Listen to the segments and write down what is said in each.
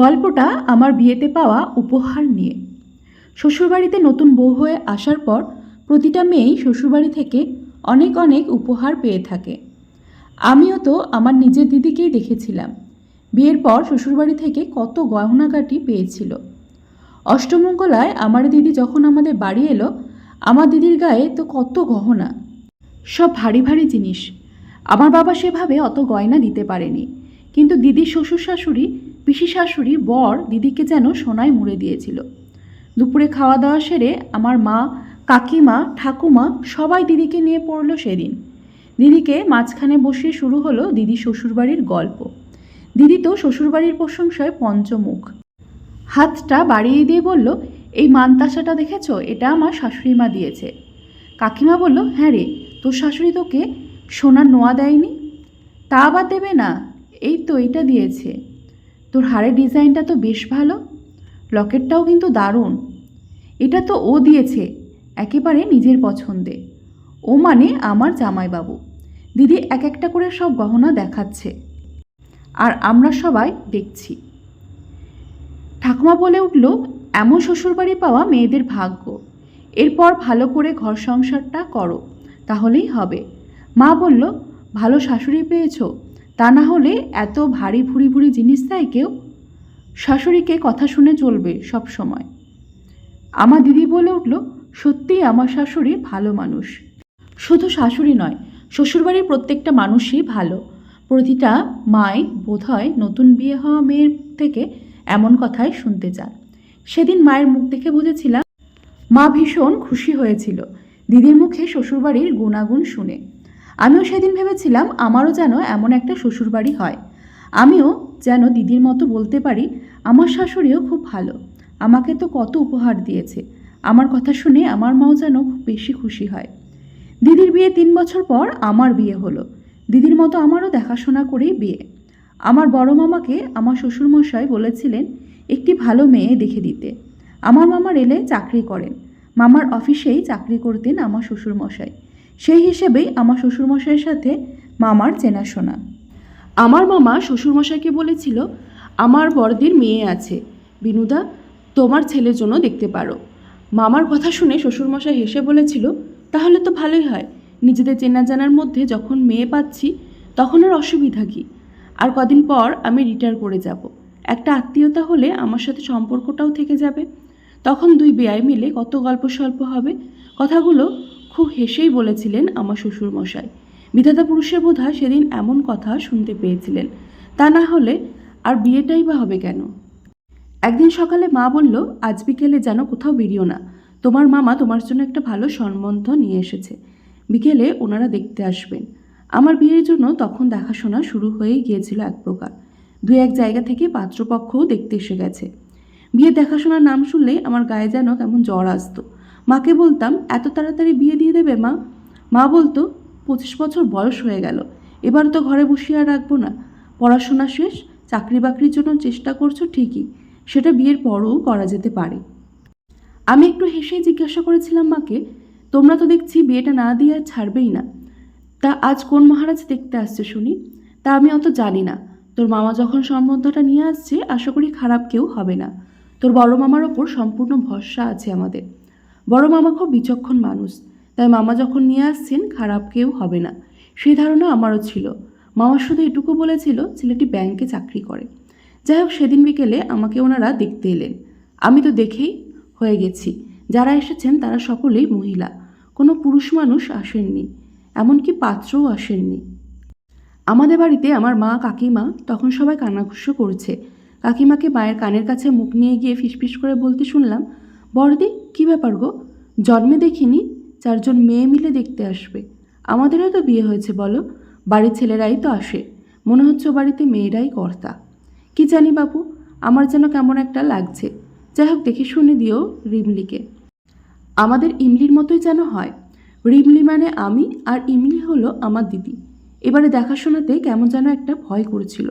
গল্পটা আমার বিয়েতে পাওয়া উপহার নিয়ে। শ্বশুরবাড়িতে নতুন বউ হয়ে আসার পর প্রতিটা মেয়েই শ্বশুরবাড়ি থেকে অনেক অনেক উপহার পেয়ে থাকে। আমিও তো আমার নিজের দিদিকেই দেখেছিলাম। বিয়ের পর শ্বশুরবাড়ি থেকে কত গহনাকাটি পেয়েছিল। অষ্টমঙ্গলায় আমার দিদি যখন আমাদের বাড়ি এলো, আমার দিদির গায়ে তো কত গহনা। সব ভারী ভারী জিনিস। আমার বাবা সেভাবে অত গয়না দিতে পারেনি। কিন্তু দিদির শ্বশুর শাশুড়ি পিসি শাশুড়ি বর দিদিকে যেন সোনায় মুড়ে দিয়েছিল। দুপুরে খাওয়া দাওয়া সেরে আমার মা, কাকিমা, ঠাকুমা সবাই দিদিকে নিয়ে পড়ল সেদিন। দিদিকে মাঝখানে বসিয়ে শুরু হলো দিদি শ্বশুরবাড়ির গল্প। দিদি তো শ্বশুরবাড়ির প্রশংসায় পঞ্চমুখ। হাতটা বাড়িয়ে দিয়ে বলল, এই মানতাসাটা দেখেছ? এটা আমার শাশুড়ি মা দিয়েছে। কাকিমা বলল হ্যাঁ রে, তোর শাশুড়ি তোকে সোনার নোয়া দেয়নি? তা আবার দেবে না, এই তো এটা দিয়েছে। তোর হাড়ের ডিজাইনটা তো বেশ ভালো। লকেটটাও কিন্তু দারুণ। এটা তো ও দিয়েছে, একেবারে নিজের পছন্দে। ও মানে আমার জামাইবাবু। দিদি এক একটা করে সব গহনা দেখাচ্ছে। আর আমরা সবাই দেখছি। ঠাকুমা বলে উঠল, এমন শ্বশুরবাড়ি পাওয়া মেয়েদের ভাগ্য। এরপর ভালো করে ঘর সংসারটা করো, তাহলেই হবে। মা বলল, ভালো শাশুড়ি পেয়েছ তা না হলে এত ভারী ভুরি ভুরি জিনিস দেয় কেউ? শাশুড়িকে কথা শুনে চলবে সব সময়। আমার দিদি বলে উঠল, সত্যিই আমার শাশুড়ি ভালো মানুষ। শুধু শাশুড়ি নয়, শ্বশুরবাড়ির প্রত্যেকটা মানুষই ভালো। প্রতিটা মাই বোধহয় নতুন বিয়ে হওয়া মেয়ের থেকে এমন কথাই শুনতে চান সেদিন মায়ের মুখ দেখে বুঝেছিলাম, মা ভীষণ খুশি হয়েছিল। দিদির মুখে শ্বশুরবাড়ির গুণাগুণ শুনে। আমিও সেদিন ভেবেছিলাম আমারও যেন এমন একটা শ্বশুরবাড়ি হয়। আমিও যেন দিদির মতো বলতে পারি, আমার শাশুড়িও খুব ভালো। আমাকে তো কত উপহার দিয়েছে। আমার কথা শুনে আমার মাও যেন খুব বেশি খুশি হয়। দিদির বিয়ে তিন বছর পর আমার বিয়ে হলো। দিদির মতো আমারও দেখাশোনা করেই বিয়ে। আমার বড় মামাকে আমার শ্বশুরমশাই বলেছিলেন, একটি ভালো মেয়ে দেখে দিতে। আমার মামা রেলে চাকরি করেন। মামার অফিসেই চাকরি করতেন আমার শ্বশুরমশাই। সেই হিসেবেই আমার শ্বশুরমশাইয়ের সাথে মামার চেনাশোনা। আমার মামা শ্বশুরমশাইকে বলেছিল, আমার বড়দির মেয়ে আছে। বিনুদা, তোমার ছেলের জন্য দেখতে পারো। মামার কথা শুনে শ্বশুরমশাই হেসে বলেছিল, তাহলে তো ভালোই হয়। নিজেদের চেনা জানার মধ্যে যখন মেয়ে পাচ্ছি, তখন আর অসুবিধা কী? আর কদিন পর আমি রিটায়ার করে যাব। একটা আত্মীয়তা হলে আমার সাথে সম্পর্কটাও থেকে যাবে। তখন দুই বেয়াই মিলে কত গল্প স্বল্প হবে। কথাগুলো খুব হেসেই বলেছিলেন আমার শ্বশুরমশাই। বিধাতা পুরুষের বোধহয় সেদিন এমন কথা শুনতে পেয়েছিলেন। তা না হলে আর বিয়েটাই বা হবে কেন? একদিন সকালে মা বলল, আজ বিকেলে যেন কোথাও বেরিও না। তোমার মামা তোমার জন্য একটা ভালো সম্বন্ধ নিয়ে এসেছে। বিকেলে ওনারা দেখতে আসবেন। আমার বিয়ের জন্য তখন দেখাশোনা শুরু হয়েই গিয়েছিল এক প্রকার। দু এক জায়গা থেকে পাত্রপক্ষও দেখতে এসে গেছে। বিয়ে দেখাশোনার নাম শুনলেই আমার গায়ে যেন কেমন জ্বর আসতো। মাকে বলতাম, এত তাড়াতাড়ি বিয়ে দিয়ে দেবে মা? মা বলতো, পঁচিশ বছর বয়স হয়ে গেল, এবার তো ঘরে বসিয়ে আর রাখব না। পড়াশোনা শেষ, চাকরি বাকরির জন্য চেষ্টা করছ ঠিকই, সেটা বিয়ের পরও করা যেতে পারে। আমি একটু হেসেই জিজ্ঞাসা করেছিলাম মাকে, তোমরা তো দেখছি বিয়েটা না দিয়ে আর ছাড়বেই না। তা আজ কোন মহারাজ দেখতে আসছে শুনি? তা আমি অত জানি না। তোর মামা যখন সম্বন্ধটা নিয়ে আসছে, আশা করি খারাপ কেউ হবে না। তোর বড় মামার ওপর সম্পূর্ণ ভরসা আছে আমাদের। বড় মামা খুব বিচক্ষণ মানুষ। তাই মামা যখন নিয়ে আসছেন, খারাপ কেউ হবে না। সেই ধারণা আমারও ছিল। মামা শুধু এটুকু বলেছিল, ছেলেটি ব্যাংকে চাকরি করে। যাই হোক, সেদিন বিকেলে আমাকে ওনারা দেখতে এলেন। আমি তো দেখেই হয়ে গেছি। যারা এসেছেন, তারা সকলেই মহিলা। কোনো পুরুষ মানুষ আসেননি, এমনকি পাত্রও আসেননি। আমাদের বাড়িতে আমার মা, কাকিমা তখন সবাই কান্নাঘুষো করছে। কাকিমাকে মায়ের কানের কাছে মুখ নিয়ে গিয়ে ফিসফিস করে বলতে শুনলাম বড়দি, কী ব্যাপার গো? জন্মে দেখিনি, চারজন মেয়ে মিলে দেখতে আসবে। আমাদেরও তো বিয়ে হয়েছে, বলো। বাড়ির ছেলেরাই তো আসে। মনে হচ্ছে বাড়িতে মেয়েরাই কর্তা। কি জানি বাবু আমার যেন কেমন একটা লাগছে। যাই হোক, দেখে শুনে দিও রিমলিকে। আমাদের ইমলির মতোই যেন হয়। রিমলি মানে আমি, আর ইমলি হলো আমার দিদি। এবারে দেখাশোনাতে কেমন যেন একটা ভয় করেছিল।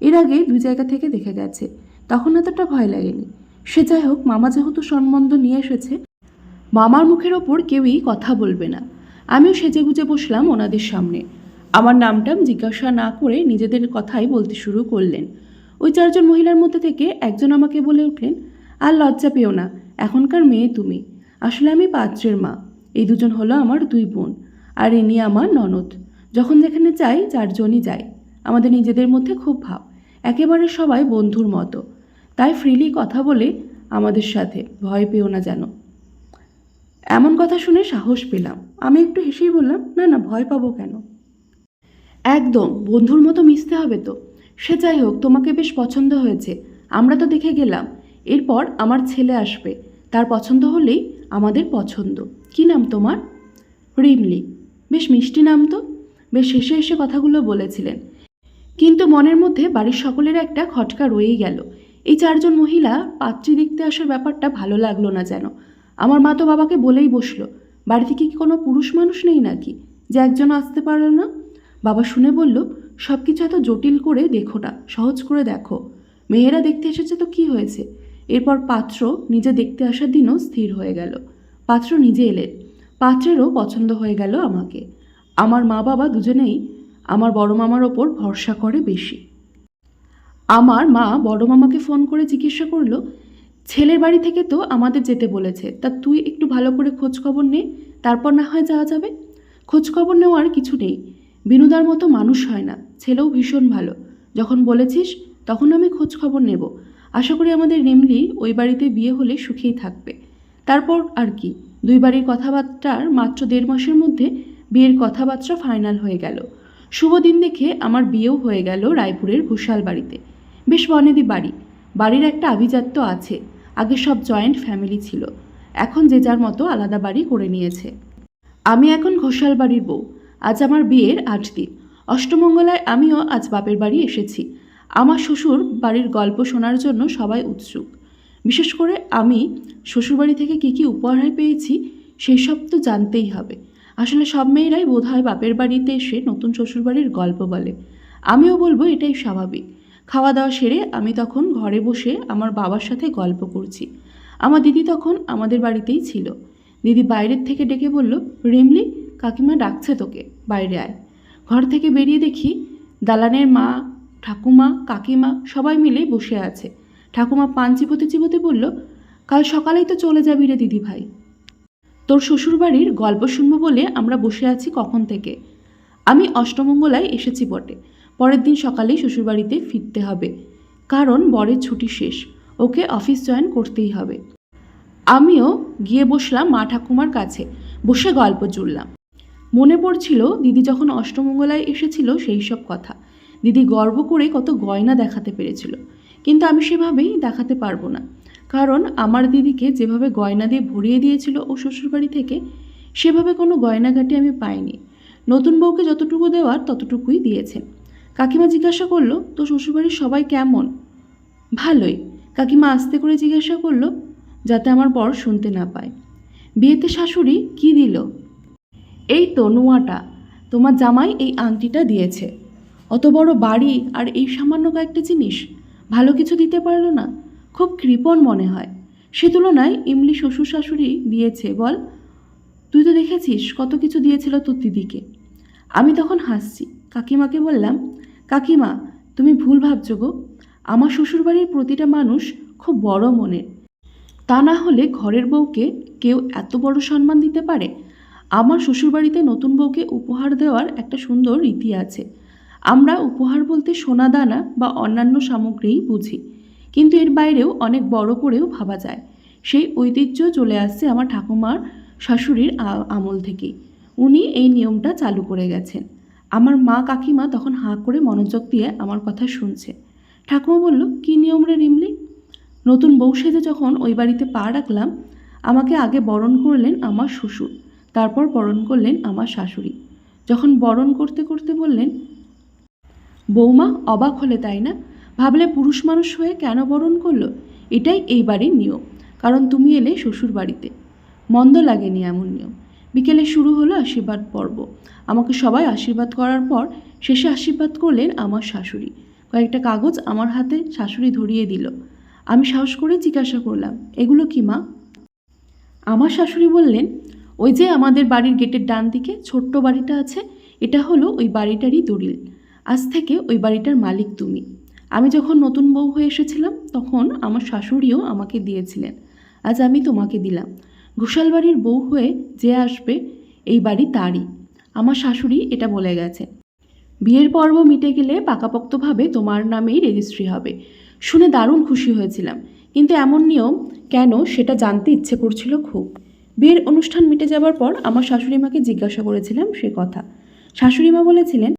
এর আগে দুই জায়গা থেকে দেখে গেছে। তখন এতটা ভয় লাগেনি। সে যাই হোক, মামা যেহেতু সম্বন্ধ নিয়ে এসেছে, মামার মুখের ওপর কেউই কথা বলবে না। আমিও সেজে গুজে বসলাম ওনাদের সামনে। আমার নামটাম জিজ্ঞাসা না করে নিজেদের কথাই বলতে শুরু করলেন। ওই চারজন মহিলার মধ্যে থেকে একজন আমাকে বলে উঠলেন, আর লজ্জা পেও না, এখনকার মেয়ে তুমি। আসলে আমি পাত্রের মা। এই দুজন হলো আমার দুই বোন, আর ইনি আমার ননদ। যখন যেখানে চাই চারজনই যাই। আমাদের নিজেদের মধ্যে খুব ভাব। একেবারে সবাই বন্ধুর মতো। তাই ফ্রিলি কথা বলে আমাদের সাথে, ভয় পেও না যেন। এমন কথা শুনে সাহস পেলাম। আমি একটু হেসেই বললাম, না না, ভয় পাবো কেন? একদম, বন্ধুর মতো মিশতে হবে তো। সে যাই হোক, তোমাকে বেশ পছন্দ হয়েছে। আমরা তো দেখে গেলাম। এরপর আমার ছেলে আসবে। তার পছন্দ হলেই আমাদের পছন্দ। কি নাম তোমার? রিমলি। বেশ মিষ্টি নাম তো। বেশ শেষে এসে কথাগুলো বলেছিলেন। কিন্তু মনের মধ্যে বাড়ির সকলের একটা খটকা রয়েই গেল। এই চারজন মহিলা পাত্রী দেখতে আসার ব্যাপারটা ভালো লাগল না যেন। আমার মা তো বাবাকে বলেই বসল, বাড়ি থেকে কি কোনো পুরুষ মানুষ নেই নাকি? যে একজন আসতে পারল না? বাবা শুনে বলল সব কিছু এত জটিল করে দেখো না, সহজ করে দেখো। মেয়েরা দেখতে এসেছে তো কি হয়েছে? এরপর পাত্র নিজে দেখতে আসার দিনও স্থির হয়ে গেল। পাত্র নিজে এলেন। পাত্রেরও পছন্দ হয়ে গেল আমাকে। আমার মা বাবা দুজনেই আমার বড় মামার ওপর ভরসা করে বেশি। আমার মা বড় মামাকে ফোন করে জিজ্ঞাসা করল, ছেলের বাড়ি থেকে তো আমাদের যেতে বলেছে, তা তুই একটু ভালো করে খোঁজ খবর নে, তারপর না হয় যাওয়া যাবে? খোঁজ খবর নেওয়ার কিছু নেই। বিনুদার মতো মানুষ হয় না, ছেলেও ভীষণ ভালো। যখন বলেছিস, তখন আমি খোঁজ খবর নেব। আশা করি আমাদের রিমলি ওই বাড়িতে বিয়ে হলে সুখেই থাকবে। তারপর আর কি, দুই বাড়ির কথাবার্তার মাত্র দেড় মাসের মধ্যে বিয়ের কথাবার্তা ফাইনাল হয়ে গেল। শুভ দিন দেখে আমার বিয়েও হয়ে গেল রায়পুরের ঘোষাল বাড়িতে। বেশ বনেদি বাড়ি। বাড়ির একটা আভিজাত্য আছে। আগে সব জয়েন্ট ফ্যামিলি ছিল। এখন যে যার মতো আলাদা বাড়ি করে নিয়েছে। আমি এখন ঘোষাল বাড়ির বউ। আজ আমার বিয়ের আট দিন। অষ্টমঙ্গলায় আমিও আজ বাপের বাড়ি এসেছি। আমার শ্বশুর বাড়ির গল্প শোনার জন্য সবাই উৎসুক। বিশেষ করে আমি শ্বশুরবাড়ি থেকে কী কী উপহার পেয়েছি, সেই সব তো জানতেই হবে। আসলে সব মেয়েরাই বোধহয় বাপের বাড়িতে এসে নতুন শ্বশুরবাড়ির গল্প বলে। আমিও বলব এটাই স্বাভাবিক। খাওয়া দাওয়া সেরে আমি তখন ঘরে বসে আমার বাবার সাথে গল্প করছি। আমার দিদি তখন আমাদের বাড়িতেই ছিল। দিদি বাইরের থেকে ডেকে বলল, রিমলি, কাকিমা ডাকছে তোকে, বাইরে আয়। ঘর থেকে বেরিয়ে দেখি দালানের মা, ঠাকুমা, কাকিমা সবাই মিলে বসে আছে। ঠাকুমা পান চিবোতে চিবোতে বলল, কাল সকালেই তো চলে যাবি রে দিদি ভাই। তোর শ্বশুরবাড়ির গল্প শুনব বলে আমরা বসে আছি কখন থেকে? আমি অষ্টমঙ্গলায় এসেছি বটে। পরের দিন সকালেই শ্বশুরবাড়িতে ফিরতে হবে। কারণ বরের ছুটি শেষ, ওকে অফিস জয়েন করতেই হবে। আমিও গিয়ে বসলাম মা ঠাকুমার কাছে, বসে গল্প জুড়লাম মনে পড়ছিল দিদি যখন অষ্টমঙ্গলায় এসেছিল সেই সব কথা। দিদি গর্ব করে কত গয়না দেখাতে পেরেছিল। কিন্তু আমি সেভাবেই দেখাতে পারব না। কারণ আমার দিদিকে যেভাবে গয়না দিয়ে ভরিয়ে দিয়েছিল ও শ্বশুরবাড়ি থেকে, সেভাবে কোনো গয়নাঘাটি আমি পাইনি। নতুন বউকে যতটুকু দেওয়ার ততটুকুই দিয়েছেন। কাকিমা জিজ্ঞাসা করল তো শ্বশুরবাড়ির সবাই কেমন? ভালোই। কাকিমা আস্তে করে জিজ্ঞাসা করল, যাতে আমার বর শুনতে না পায়। বিয়েতে শাশুড়ি কি দিল? এই তো নোয়াটা। তোমার জামাই এই আংটিটা দিয়েছে। অত বড় বাড়ি আর এই সামান্য কয়েকটা জিনিস, ভালো কিছু দিতে পারল না। খুব কৃপণ মনে হয়। সে তুলনায় ইমলি শ্বশুর শাশুড়ি দিয়েছে, বল। তুই তো দেখেছিস কত কিছু দিয়েছিল তোর দিদিকে। আমি তখন হাসছি। কাকিমাকে বললাম কাকিমা, তুমি ভুল ভাবছ গো। আমার শ্বশুরবাড়ির প্রতিটা মানুষ খুব বড় মনের। তা না হলে ঘরের বউকে কেউ এত বড় সম্মান দিতে পারে? আমার শ্বশুরবাড়িতে নতুন বউকে উপহার দেওয়ার একটা সুন্দর রীতি আছে। আমরা উপহার বলতে সোনা দানা বা অন্যান্য সামগ্রীই বুঝি। কিন্তু এর বাইরেও অনেক বড় করেও ভাবা যায়। সেই ঐতিহ্য চলে আসছে আমার ঠাকুমার শাশুড়ির আমল থেকেই। উনি এই নিয়মটা চালু করে গেছেন। আমার মা কাকিমা তখন হাঁ করে মনোযোগ দিয়ে আমার কথা শুনছে। ঠাকুমা বলল, কী নিয়ম রে রিমলি? নতুন বউ সেজে যখন ওই বাড়িতে পা রাখলাম, আমাকে আগে বরণ করলেন আমার শ্বশুর, তারপর বরণ করলেন আমার শাশুড়ি। যখন বরণ করতে করতে বললেন, বৌমা, অবাক হলে তাই না? ভাবলে পুরুষ মানুষ হয়ে কেন বরণ করল? এটাই এই বাড়ির নিয়ম, কারণ তুমি এলে শ্বশুর বাড়িতে মন্দ লাগেনি এমন নিয়ম। বিকেলে শুরু হলো আশীর্বাদ পর্ব। আমাকে সবাই আশীর্বাদ করার পর শেষে আশীর্বাদ করলেন আমার শাশুড়ি। কয়েকটা কাগজ আমার হাতে শাশুড়ি ধরিয়ে দিল। আমি সাহস করে জিজ্ঞাসা করলাম, এগুলো কি মা? আমার শাশুড়ি বললেন, ওই যে আমাদের বাড়ির গেটের ডান দিকে ছোট্ট বাড়িটা আছে, এটা হলো ওই বাড়িটারই দলিল আজ থেকে ওই বাড়িটার মালিক তুমি। আমি যখন নতুন বউ হয়ে এসেছিলাম, তখন আমার শাশুড়িও আমাকে দিয়েছিলেন। আজ আমি তোমাকে দিলাম। ঘোষাল বাড়ির বউ হয়ে যে আসবে, এই বাড়ি তারই। আমার শাশুড়ি এটা বলে গেছে। বিয়ের পর্ব মিটে গেলে পাকাপোক্তভাবে তোমার নামেই রেজিস্ট্রি হবে। শুনে দারুণ খুশি হয়েছিলাম। কিন্তু এমন নিয়ম কেন সেটা জানতে ইচ্ছে করছিল খুব। বিয়ের অনুষ্ঠান মিটে যাবার পর আমার শাশুড়ি মাকে জিজ্ঞাসা করেছিলাম সে কথা। শাশুড়ি মা বলেছিলেন,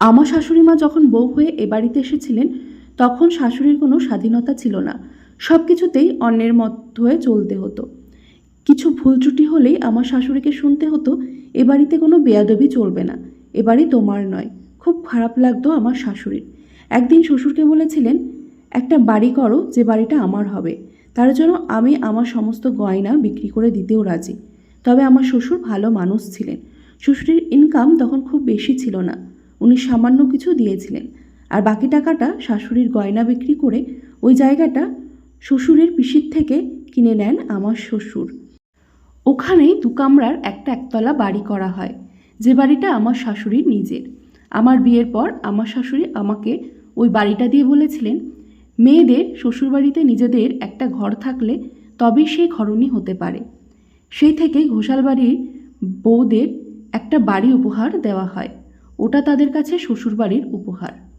আমার শাশুড়ি মা যখন বউ হয়ে এ বাড়িতে এসেছিলেন, তখন শাশুড়ির কোনো স্বাধীনতা ছিল না। সব কিছুতেই অন্যের মত হয়ে চলতে হতো। কিছু ভুল ত্রুটি হলেই আমার শাশুড়িকে শুনতে হতো, এ বাড়িতে কোনো বেয়াদবি চলবে না, এ বাড়ি তোমার নয়। খুব খারাপ লাগতো আমার শাশুড়ির। একদিন শ্বশুরকে বলেছিলেন, একটা বাড়ি করো, যে বাড়িটা আমার হবে। তার জন্য আমি আমার সমস্ত গয়না বিক্রি করে দিতেও রাজি। তবে আমার শ্বশুর ভালো মানুষ ছিলেন। শ্বশুরের ইনকাম তখন খুব বেশি ছিল না। উনি সামান্য কিছু দিয়েছিলেন। আর বাকি টাকাটা শাশুড়ির গয়না বিক্রি করে ওই জায়গাটা শ্বশুরের পিসির থেকে কিনে নেন আমার শ্বশুর। ওখানেই দু কামরার একটা একতলা বাড়ি করা হয়। যে বাড়িটা আমার শাশুড়ির নিজের। আমার বিয়ের পর আমার শাশুড়ি আমাকে ওই বাড়িটা দিয়ে বলেছিলেন, মেয়েদের শ্বশুরবাড়িতে নিজেদের একটা ঘর থাকলে তবেই সেই ঘরণী হতে পারে। সেই থেকেই ঘোষাল বাড়ির বউদের একটা বাড়ি উপহার দেওয়া হয়। ওটা তাদের কাছে শ্বশুরবাড়ির উপহার।